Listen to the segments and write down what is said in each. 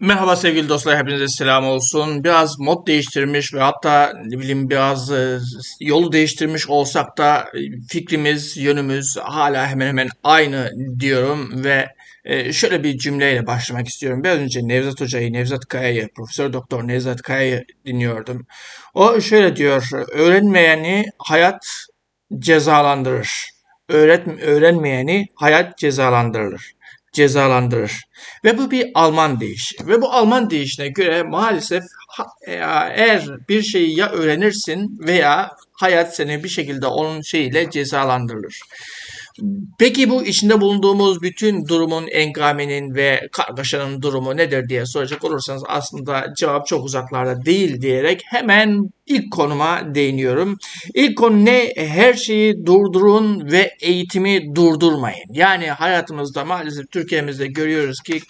Merhaba sevgili dostlar, hepinize selam olsun. Biraz mod değiştirmiş ve hatta ne bileyim biraz e, yolu değiştirmiş olsak da e, fikrimiz, yönümüz hala hemen hemen aynı diyorum ve e, şöyle bir cümleyle başlamak istiyorum. Biraz önce Nevzat Hoca'yı, Nevzat Kaya'yı, Profesör Doktor Nevzat Kaya'yı dinliyordum. O şöyle diyor, öğrenmeyeni hayat cezalandırır. Öğret, öğrenmeyeni hayat cezalandırır cezalandırır. Ve bu bir Alman deyişi. Ve bu Alman deyişine göre maalesef e, eğer bir şeyi ya öğrenirsin veya hayat seni bir şekilde onun şeyiyle cezalandırır. Peki bu içinde bulunduğumuz bütün durumun, engamenin ve kargaşanın durumu nedir diye soracak olursanız aslında cevap çok uzaklarda değil diyerek hemen ilk konuma değiniyorum. İlk konu ne? Her şeyi durdurun ve eğitimi durdurmayın. Yani hayatımızda maalesef Türkiye'mizde görüyoruz ki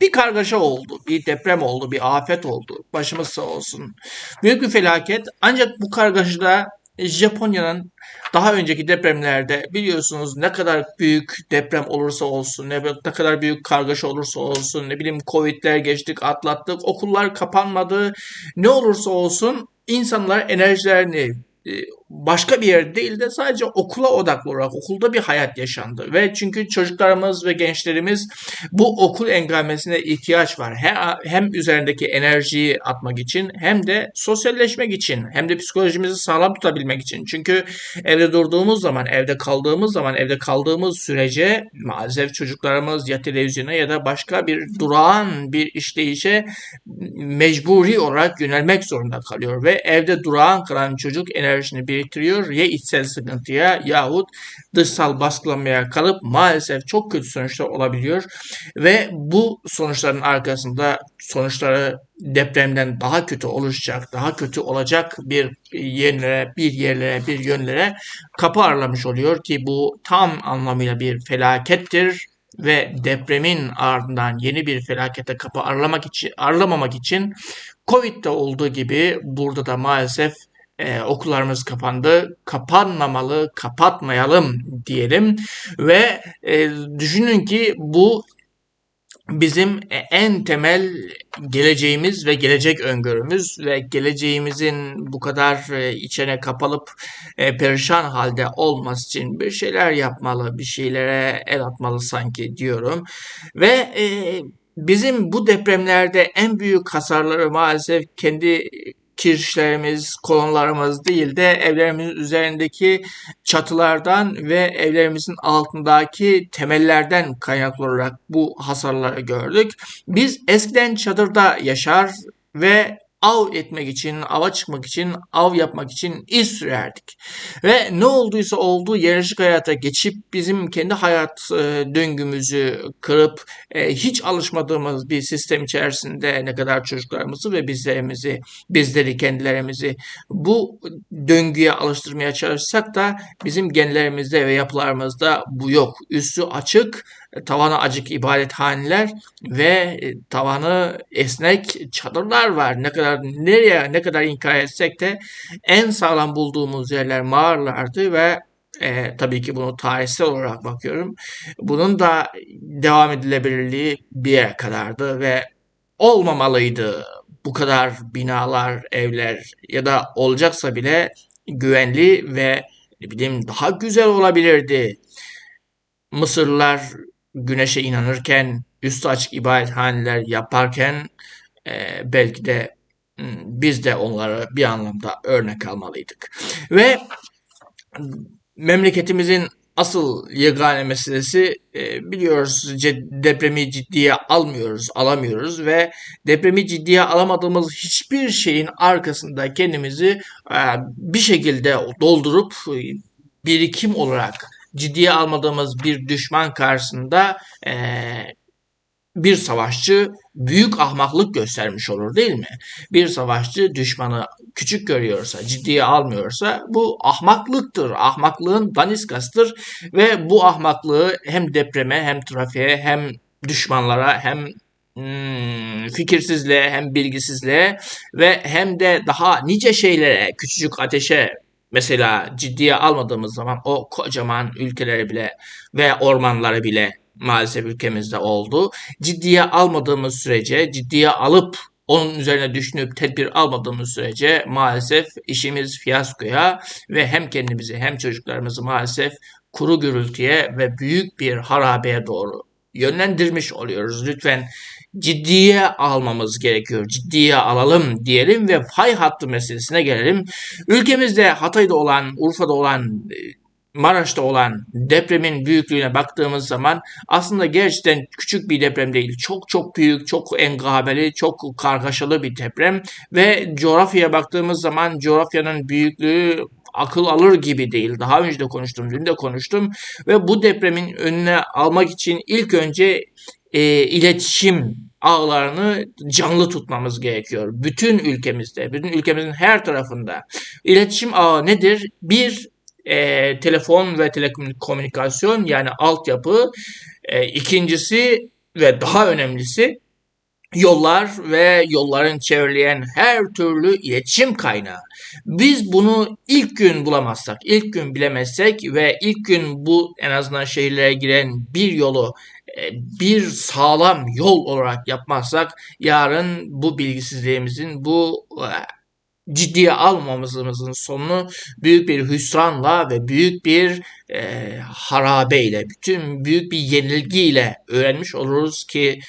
bir kargaşa oldu, bir deprem oldu, bir afet oldu. Başımız sağ olsun. Büyük bir felaket. Ancak bu kargaşada Japonya'nın daha önceki depremlerde biliyorsunuz ne kadar büyük deprem olursa olsun, ne, ne kadar büyük kargaşa olursa olsun, ne bileyim Covid'ler geçtik, atlattık, okullar kapanmadı, ne olursa olsun insanlar enerjilerini e, başka bir yer değil de sadece okula odaklı olarak okulda bir hayat yaşandı. Ve çünkü çocuklarımız ve gençlerimiz bu okul engelmesine ihtiyaç var. Hem üzerindeki enerjiyi atmak için hem de sosyalleşmek için hem de psikolojimizi sağlam tutabilmek için. Çünkü evde durduğumuz zaman, evde kaldığımız zaman, evde kaldığımız sürece maalesef çocuklarımız ya televizyona ya da başka bir durağan bir işleyişe mecburi olarak yönelmek zorunda kalıyor. Ve evde durağan kalan çocuk enerjisini bir getiriyor. Ya içsel sıkıntıya yahut dışsal baskılamaya kalıp maalesef çok kötü sonuçlar olabiliyor. Ve bu sonuçların arkasında sonuçları depremden daha kötü oluşacak, daha kötü olacak bir yerlere, bir yerlere, bir yönlere kapı aralamış oluyor ki bu tam anlamıyla bir felakettir. Ve depremin ardından yeni bir felakete kapı aralamak için aralamamak için Covid'de olduğu gibi burada da maalesef e, okullarımız kapandı. Kapanmamalı, kapatmayalım diyelim. Ve e, düşünün ki bu bizim en temel geleceğimiz ve gelecek öngörümüz ve geleceğimizin bu kadar e, içine kapalıp e, perişan halde olması için bir şeyler yapmalı, bir şeylere el atmalı sanki diyorum. Ve e, bizim bu depremlerde en büyük hasarları maalesef kendi kirişlerimiz, kolonlarımız değil de evlerimizin üzerindeki çatılardan ve evlerimizin altındaki temellerden kaynaklı olarak bu hasarları gördük. Biz eskiden çadırda yaşar ve av etmek için, ava çıkmak için, av yapmak için iz sürerdik. Ve ne olduysa oldu yerleşik hayata geçip bizim kendi hayat e, döngümüzü kırıp e, hiç alışmadığımız bir sistem içerisinde ne kadar çocuklarımızı ve bizlerimizi, bizleri kendilerimizi bu döngüye alıştırmaya çalışsak da bizim genlerimizde ve yapılarımızda bu yok. Üstü açık, tavanı acık ibadethaneler ve e, tavanı esnek çadırlar var. Ne kadar nereye ne kadar inkar etsek de en sağlam bulduğumuz yerler mağaralardı ve e, tabii ki bunu tarihsel olarak bakıyorum. Bunun da devam edilebilirliği bir yere kadardı ve olmamalıydı. Bu kadar binalar, evler ya da olacaksa bile güvenli ve ne bileyim daha güzel olabilirdi. Mısırlılar güneşe inanırken, üstü açık ibadethaneler yaparken e, belki de biz de onlara bir anlamda örnek almalıydık. Ve memleketimizin asıl yegane meselesi e, biliyoruz depremi ciddiye almıyoruz, alamıyoruz ve depremi ciddiye alamadığımız hiçbir şeyin arkasında kendimizi e, bir şekilde doldurup e, birikim olarak ciddiye almadığımız bir düşman karşısında bir savaşçı büyük ahmaklık göstermiş olur değil mi? Bir savaşçı düşmanı küçük görüyorsa, ciddiye almıyorsa bu ahmaklıktır. Ahmaklığın daniskasıdır ve bu ahmaklığı hem depreme hem trafiğe hem düşmanlara hem hmm, fikirsizliğe hem bilgisizliğe ve hem de daha nice şeylere, küçücük ateşe Mesela ciddiye almadığımız zaman o kocaman ülkeleri bile ve ormanları bile maalesef ülkemizde oldu. Ciddiye almadığımız sürece, ciddiye alıp onun üzerine düşünüp tedbir almadığımız sürece maalesef işimiz fiyaskoya ve hem kendimizi hem çocuklarımızı maalesef kuru gürültüye ve büyük bir harabeye doğru yönlendirmiş oluyoruz. Lütfen ciddiye almamız gerekiyor. Ciddiye alalım diyelim ve fay hattı meselesine gelelim. Ülkemizde Hatay'da olan, Urfa'da olan, Maraş'ta olan depremin büyüklüğüne baktığımız zaman aslında gerçekten küçük bir deprem değil. Çok çok büyük, çok engabeli, çok kargaşalı bir deprem ve coğrafyaya baktığımız zaman coğrafyanın büyüklüğü akıl alır gibi değil. Daha önce de konuştum, dün de konuştum ve bu depremin önüne almak için ilk önce e, iletişim ağlarını canlı tutmamız gerekiyor. Bütün ülkemizde, bütün ülkemizin her tarafında. İletişim ağı nedir? Bir, e, telefon ve telekomünikasyon yani altyapı. E, ikincisi ve daha önemlisi yollar ve yolların çevreleyen her türlü iletişim kaynağı. Biz bunu ilk gün bulamazsak, ilk gün bilemezsek ve ilk gün bu en azından şehirlere giren bir yolu e, bir sağlam yol olarak yapmazsak yarın bu bilgisizliğimizin, bu e, ciddiye almamızın sonunu büyük bir hüsranla ve büyük bir e, harabeyle, bütün büyük bir yenilgiyle öğrenmiş oluruz ki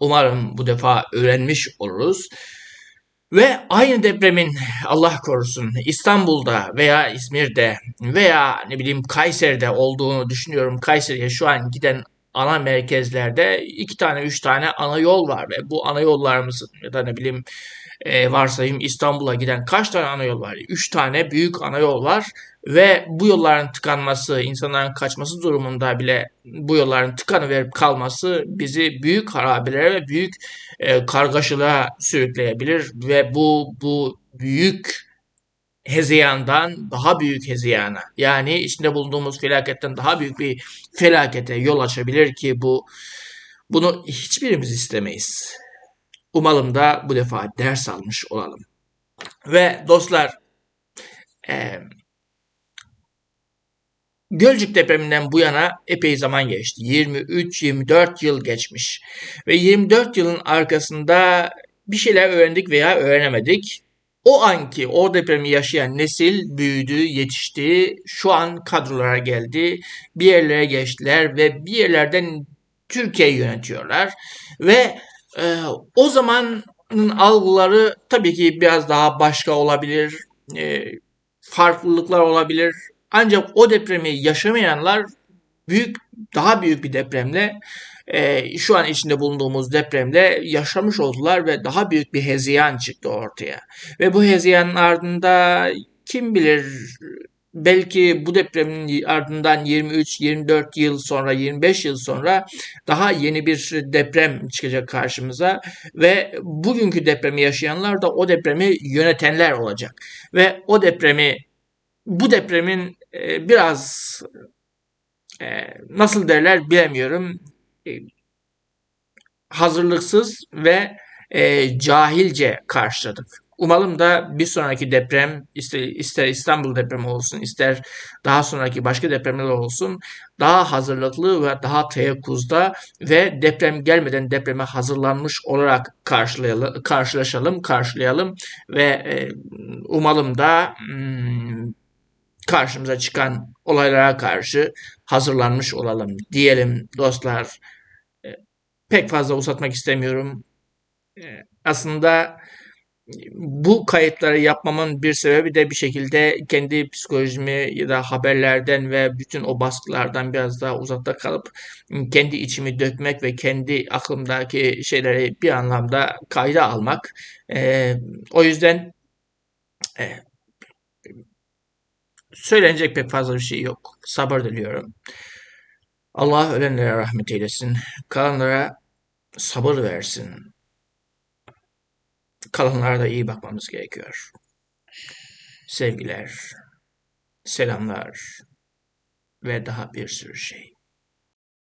umarım bu defa öğrenmiş oluruz. Ve aynı depremin Allah korusun İstanbul'da veya İzmir'de veya ne bileyim Kayseri'de olduğunu düşünüyorum. Kayseri'ye şu an giden ana merkezlerde iki tane üç tane ana yol var ve bu ana yollarımız ya da ne bileyim e, varsayım İstanbul'a giden kaç tane ana yol var? Üç tane büyük ana yol var ve bu yolların tıkanması, insanların kaçması durumunda bile bu yolların tıkanıverip kalması bizi büyük harabelere ve büyük e, kargaşalığa sürükleyebilir ve bu bu büyük hezeyandan daha büyük hezeyana yani içinde bulunduğumuz felaketten daha büyük bir felakete yol açabilir ki bu bunu hiçbirimiz istemeyiz. Umalım da bu defa ders almış olalım. Ve dostlar e, Gölcük depreminden bu yana epey zaman geçti. 23-24 yıl geçmiş. Ve 24 yılın arkasında bir şeyler öğrendik veya öğrenemedik. O anki o depremi yaşayan nesil büyüdü, yetişti, şu an kadrolara geldi, bir yerlere geçtiler ve bir yerlerden Türkiye'yi yönetiyorlar. Ve e, o zamanın algıları tabii ki biraz daha başka olabilir, e, farklılıklar olabilir. Ancak o depremi yaşamayanlar büyük, daha büyük bir depremle e, şu an içinde bulunduğumuz depremde yaşamış oldular ve daha büyük bir hezeyan çıktı ortaya. Ve bu hezeyanın ardında kim bilir belki bu depremin ardından 23-24 yıl sonra 25 yıl sonra daha yeni bir deprem çıkacak karşımıza ve bugünkü depremi yaşayanlar da o depremi yönetenler olacak ve o depremi bu depremin e, biraz e, nasıl derler bilemiyorum e, hazırlıksız ve cahilce karşıladık. Umalım da bir sonraki deprem ister, İstanbul depremi olsun ister daha sonraki başka depremler olsun daha hazırlıklı ve daha teyakkuzda ve deprem gelmeden depreme hazırlanmış olarak karşılayalım, karşılaşalım, karşılayalım ve e, umalım da hmm, karşımıza çıkan olaylara karşı hazırlanmış olalım diyelim dostlar. E, pek fazla uzatmak istemiyorum. E, aslında bu kayıtları yapmamın bir sebebi de bir şekilde kendi psikolojimi ya da haberlerden ve bütün o baskılardan biraz daha uzakta kalıp kendi içimi dökmek ve kendi aklımdaki şeyleri bir anlamda kayda almak. Ee, o yüzden e, söylenecek pek fazla bir şey yok. Sabır diliyorum. Allah ölenlere rahmet eylesin. Kalanlara sabır versin. Kalanlara da iyi bakmamız gerekiyor. Sevgiler, selamlar ve daha bir sürü şey.